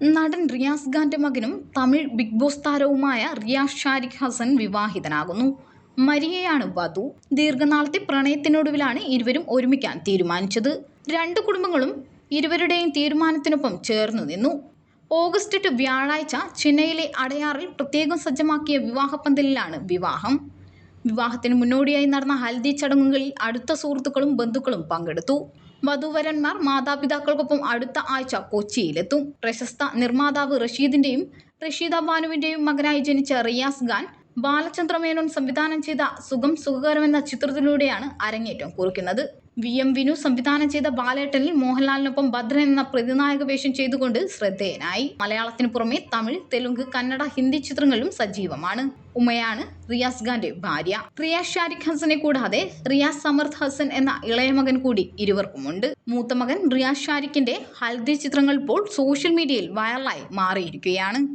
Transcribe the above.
നടൻ റിയാസ് ഖാന്റെ മകനും തമിഴ് ബിഗ് ബോസ് താരവുമായ റിയാസ് ഷാരിഖ് ഹസൻ വിവാഹിതനാകുന്നു. മരിയയാണ് വധു. ദീർഘനാളത്തെ പ്രണയത്തിനൊടുവിലാണ് ഇരുവരും ഒരുമിക്കാൻ തീരുമാനിച്ചത്. രണ്ടു കുടുംബങ്ങളും ഇരുവരുടെയും തീരുമാനത്തിനൊപ്പം ചേർന്നു നിന്നു. ഓഗസ്റ്റ് എട്ട് വ്യാഴാഴ്ച ചെന്നൈയിലെ അടയാറിൽ പ്രത്യേകം സജ്ജമാക്കിയ വിവാഹപ്പന്തലിലാണ് വിവാഹം. വിവാഹത്തിന് മുന്നോടിയായി നടന്ന ഹൽദി ചടങ്ങുകളിൽ അടുത്ത സുഹൃത്തുക്കളും ബന്ധുക്കളും പങ്കെടുത്തു. വധൂവരന്മാർ മാതാപിതാക്കൾക്കൊപ്പം അടുത്ത ആഴ്ച കൊച്ചിയിലെത്തും. പ്രശസ്ത നിർമ്മാതാവ് റഷീദിന്റെയും റഷീദ ബാനുവിന്റെയും മകനായി ജനിച്ച റിയാസ് ഖാൻ ബാലചന്ദ്രമേനോൻ സംവിധാനം ചെയ്ത സുഖം സുഖകരം എന്ന ചിത്രത്തിലൂടെയാണ് അരങ്ങേറ്റം കുറിക്കുന്നത്. വി എം വിനു സംവിധാനം ചെയ്ത ബാലേട്ടനിൽ മോഹൻലാലിനൊപ്പം ഭദ്രൻ എന്ന പ്രതിനായക വേഷം ചെയ്തുകൊണ്ട് ശ്രദ്ധേയനായി. മലയാളത്തിന് പുറമെ തമിഴ് തെലുങ്ക് കന്നഡ ഹിന്ദി ചിത്രങ്ങളിലും സജീവമാണ്. ഉമയാണ് റിയാസ് ഖാന്റെ ഭാര്യ. റിയാസ് ഷാരിഖ് ഹസനെ കൂടാതെ റിയാസ് സമർത്ത് ഹസൻ എന്ന ഇളയ മകൻ കൂടി ഇരുവർക്കുമുണ്ട്. മൂത്ത മകൻ റിയാസ് ഷാരിഖിന്റെ ഹൽദി ചിത്രങ്ങൾ ഇപ്പോൾ സോഷ്യൽ മീഡിയയിൽ വൈറലായി മാറിയിരിക്കുകയാണ്.